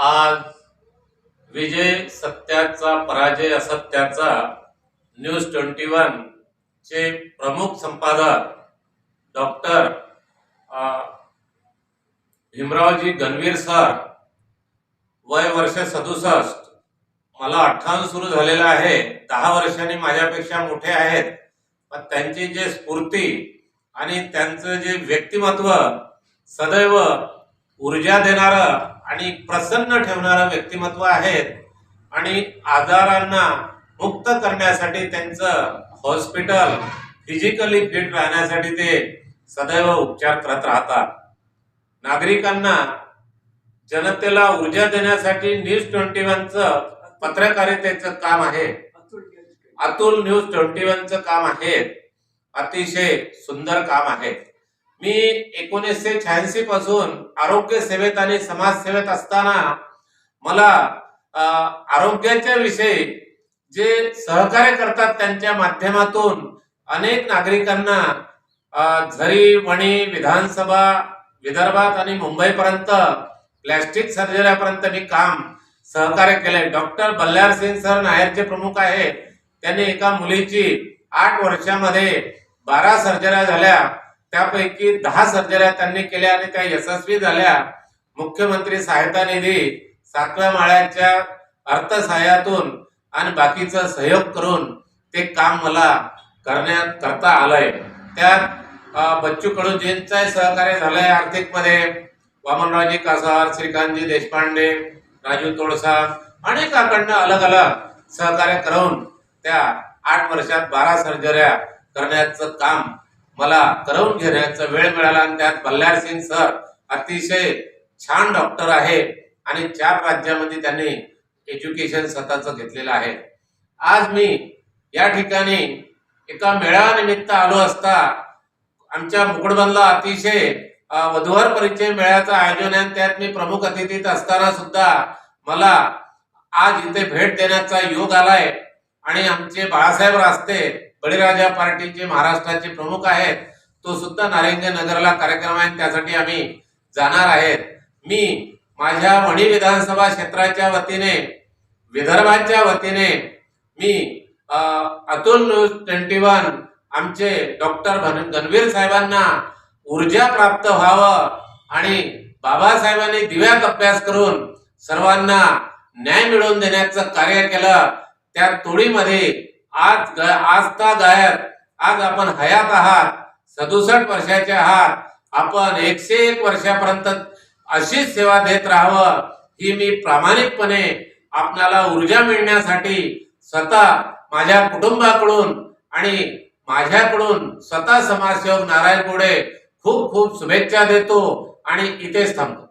आज विजय सत्याचा पराजय असत्याचा न्यूज ट्वेंटी वन चे प्रमुख संपादक डॉक्टर भीमरावजी गणवीर सर वय वर्ष सदुसष्ट. मला अठ्ठावन्न सुरू झालेलं आहे. दहा वर्षांनी माझ्यापेक्षा मोठे आहेत. पण त्यांची जे स्फूर्ती आणि त्यांचं जे व्यक्तिमत्व सदैव ऊर्जा देणारं आणि प्रसन्न ठेवणारं व्यक्तिमत्व आहेत आणि आजारांना मुक्त करण्यासाठी त्यांचं हॉस्पिटल फिजिकली फिट राहण्यासाठी ते सदैव उपचार करत राहतात. नागरिकांना जनतेला ऊर्जा देण्यासाठी न्यूज ट्वेंटी वनचं पत्रकारितेचं काम आहे. अतुल न्यूज ट्वेंटी वनचं काम आहे. अतिशय सुंदर काम आहे. मी एकोणीसशे शहाऐंशी पासून आरोग्य सेवेत आणि समाजसेवेत असताना मला आरोग्याच्या विषयी जे सहकार्य करतात त्यांच्या माध्यमातून अनेक नागरिकांना झरी वणी विधानसभा विदर्भात आणि मुंबईपर्यंत प्लॅस्टिक सर्जऱ्यापर्यंत मी काम सहकार्य केले डॉक्टर बल्लार सिंग सर नायरचे प्रमुख आहेत. त्यांनी एका मुलीची आठ वर्षामध्ये बारा सर्जऱ्या झाल्या. त्यापैकी दहा सर्जऱ्या त्यांनी केल्या आणि त्या यशस्वी झाल्या. मुख्यमंत्री सहायता निधी सातव्या माळ्याच्या अर्थसहाय्यातून आणि बाकीचं सहयोग करून ते काम मला करण्यात करता आलंय. त्यात बच्चू कडूजींचं सहकार्य झालंय आर्थिकमध्ये वामनरावजी कासार श्रीकांतजी देशपांडे राजू तोडसा अनेकाकडनं अलग अलग सहकार्य करून त्या आठ वर्षात बारा सर्जऱ्या करण्याचं काम मला करवून घेण्याचा वेळ मिळाला आणि त्यात बल्लार सिंग सर अतिशय छान डॉक्टर आहे आणि चार राज्यामध्ये त्यांनी एज्युकेशन स्वतःचं घेतलेलं आहे. आज मी या ठिकाणी एका मेळाव्यानिमित्त आलो असता आमच्या मुकडबनला अतिशय वधूवर परिचय मेळ्याचं आयोजन आहे आणि त्यात मी प्रमुख अतिथीत असताना सुद्धा मला आज इथे भेट देण्याचा योग आलाय आणि आमचे बाळासाहेब रास्ते बळीराजा पार्टीचे महाराष्ट्राचे प्रमुख आहेत तो सुद्धा नारिंग नगरला कार्यक्रम आहे त्यासाठी आम्ही जाणार आहेत. मी माझ्या वणी विधानसभा क्षेत्राच्या वतीने विदर्भाच्या वतीने मी अतुल न्यूज ट्वेंटी वन आमचे डॉक्टर गणवीर साहेबांना ऊर्जा प्राप्त व्हावं आणि बाबासाहेबांनी दिव्यात अभ्यास करून सर्वांना न्याय मिळवून देण्याचं कार्य केलं. त्या तोडीमध्ये आज ग- आज का गायब? आज आपण हयात आहात. सदुसष्ट वर्षाचे आहात. आपण एकशे एक वर्षापर्यंत अशीच सेवा देत राहावं ही मी प्रामाणिकपणे आपणाला ऊर्जा मिळण्यासाठी स्वतः माझ्या कुटुंबाकडून आणि माझ्याकडून स्वतः समाजसेवक नारायण पुढे खूप खूप शुभेच्छा देतो आणि इथेच थांबतो.